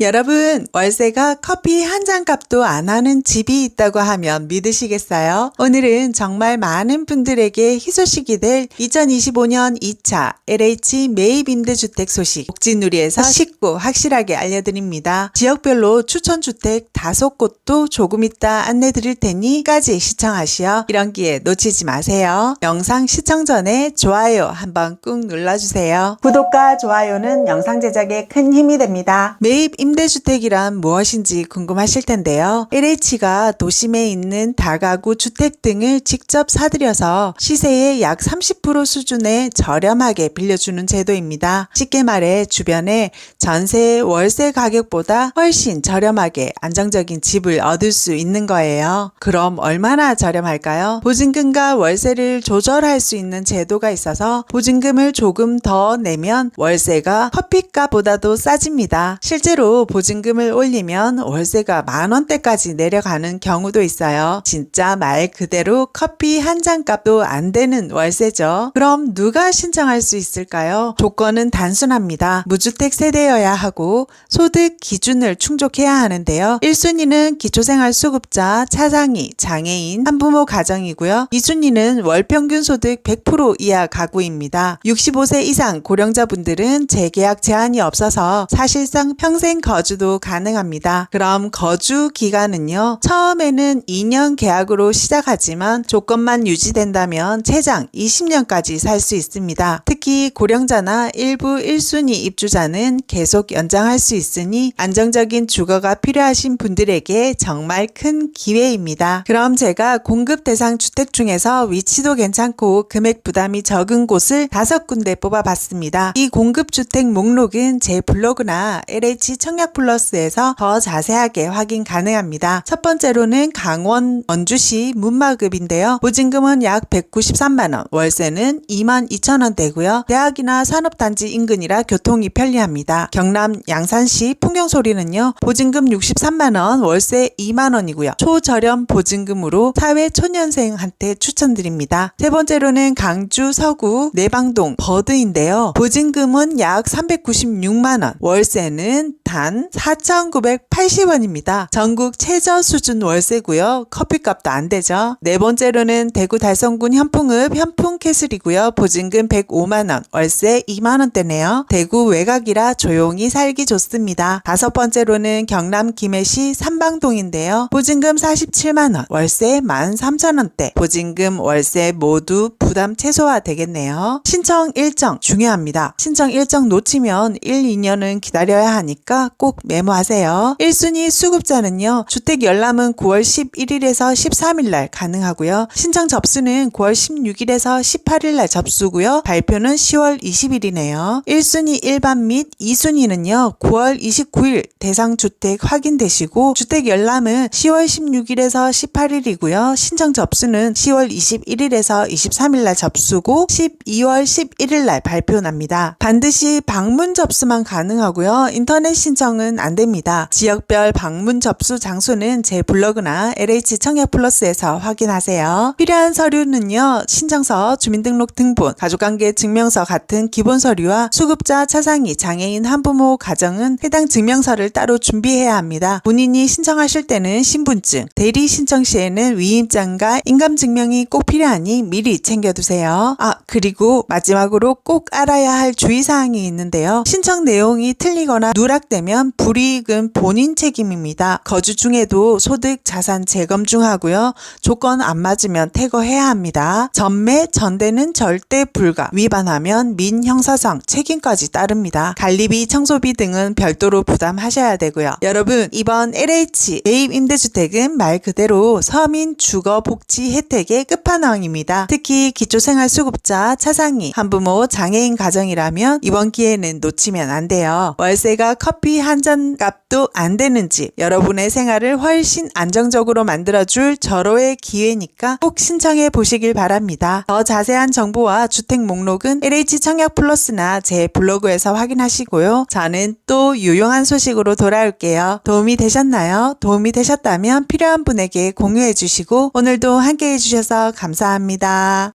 여러분, 월세가 커피 한 잔 값도 안 하는 집이 있다고 하면 믿으시겠어요? 오늘은 정말 많은 분들에게 희소식이 될 2025년 2차 LH 매입 임대주택 소식 복지누리에서 쉽고 확실하게 알려드립니다. 지역별로 추천주택 다섯 곳도 조금 이따 안내 드릴 테니까지 시청하시어 이런 기회 놓치지 마세요. 영상 시청 전에 좋아요 한번 꾹 눌러주세요. 구독과 좋아요는 영상 제작에 큰 힘이 됩니다. 매입 임 대주택이란 무엇인지 궁금하실 텐데요. LH가 도심에 있는 다가구 주택 등을 직접 사들여서 시세의 약 30% 수준에 저렴하게 빌려주는 제도입니다. 쉽게 말해 주변에 전세, 월세 가격보다 훨씬 저렴하게 안정적인 집을 얻을 수 있는 거예요. 그럼 얼마나 저렴할까요? 보증금과 월세를 조절할 수 있는 제도가 있어서 보증금을 조금 더 내면 월세가 커피값보다도 싸집니다. 실제로 보증금을 올리면 월세가 만 원대까지 내려가는 경우도 있어요. 진짜 말 그대로 커피 한 잔 값도 안 되는 월세죠. 그럼 누가 신청할 수 있을까요? 조건은 단순합니다. 무주택 세대여야 하고 소득 기준을 충족해야 하는데요. 1순위는 기초생활수급자, 차상위, 장애인, 한부모 가정이고요. 2순위는 월평균 소득 100% 이하 가구입니다. 65세 이상 고령자분들은 재계약 제한이 없어서 사실상 평생 거주도 가능합니다. 그럼 거주 기간은요. 처음에는 2년 계약으로 시작하지만 조건만 유지된다면 최장 20년까지 살 수 있습니다. 특히 고령자나 일부 1순위 입주자는 계속 연장할 수 있으니 안정적인 주거가 필요하신 분들에게 정말 큰 기회입니다. 그럼 제가 공급 대상 주택 중에서 위치도 괜찮고 금액 부담이 적은 곳을 다섯 군데 뽑아봤습니다. 이 공급 주택 목록은 제 블로그나 LH 청약 플러스에서 더 자세하게 확인 가능합니다. 첫 번째로는 강원 원주시 문마급인데요. 보증금은 약 193만원, 월세는 2만 2천원대고요. 대학이나 산업단지 인근이라 교통이 편리합니다. 경남 양산시 풍경소리는요. 보증금 63만원, 월세 2만원이고요. 초저렴 보증금으로 사회초년생한테 추천드립니다. 세 번째로는 강주 서구 내방동 버드인데요. 보증금은 약 396만원, 월세는 단 4,980원입니다. 전국 최저 수준 월세고요. 커피값도 안 되죠. 네 번째로는 대구 달성군 현풍읍 현풍캐슬이고요. 보증금 105만원, 월세 2만원대네요. 대구 외곽이라 조용히 살기 좋습니다. 다섯 번째로는 경남 김해시 삼방동인데요. 보증금 47만원, 월세 13,000원대. 보증금, 월세 모두 부담 최소화 되겠네요. 신청 일정 중요합니다. 신청 일정 놓치면 1, 2년은 기다려야 하니까 꼭 메모하세요. 1순위 수급자는요. 주택 열람은 9월 11일에서 13일 날 가능하고요. 신청 접수는 9월 16일에서 18일 날 접수고요. 발표는 10월 20일이네요. 1순위 일반 및 2순위는요. 9월 29일 대상 주택 확인되시고 주택 열람은 10월 16일에서 18일이고요. 신청 접수는 10월 21일에서 23일 날 접수고 12월 11일 날 발표 납니다. 반드시 방문 접수만 가능하고요. 인터넷 신청 은 안 됩니다. 지역별 방문 접수 장소는 제 블로그나 LH 청약 플러스에서 확인하세요. 필요한 서류는요. 신청서, 주민등록 등본, 가족관계 증명서 같은 기본 서류와 수급자, 차상위, 장애인, 한부모 가정은 해당 증명서를 따로 준비해야 합니다. 본인이 신청하실 때는 신분증, 대리 신청 시에는 위임장과 인감증명이 꼭 필요하니 미리 챙겨두세요. 아, 그리고 마지막으로 꼭 알아야 할 주의사항이 있는데요. 신청 내용이 틀리거나 누락되면 불이익은 본인 책임입니다. 거주 중에도 소득, 자산 재검증하고요. 조건 안 맞으면 퇴거해야 합니다. 전매, 전대는 절대 불가. 위반하면 민 형사상 책임까지 따릅니다. 관리비, 청소비 등은 별도로 부담하셔야 되고요. 여러분, 이번 LH 매입 임대주택은 말 그대로 서민 주거 복지 혜택의 끝판왕입니다. 특히 기초생활수급자, 차상위, 한부모, 장애인 가정이라면 이번 기회는 놓치면 안 돼요. 월세가 한 잔 값도 안 되는 집, 여러분의 생활을 훨씬 안정적으로 만들어줄 절호의 기회니까 꼭 신청해 보시길 바랍니다. 더 자세한 정보와 주택 목록은 LH 청약 플러스나 제 블로그에서 확인하시고요. 저는 또 유용한 소식으로 돌아올게요. 도움이 되셨나요? 도움이 되셨다면 필요한 분에게 공유해 주시고 오늘도 함께 해 주셔서 감사합니다.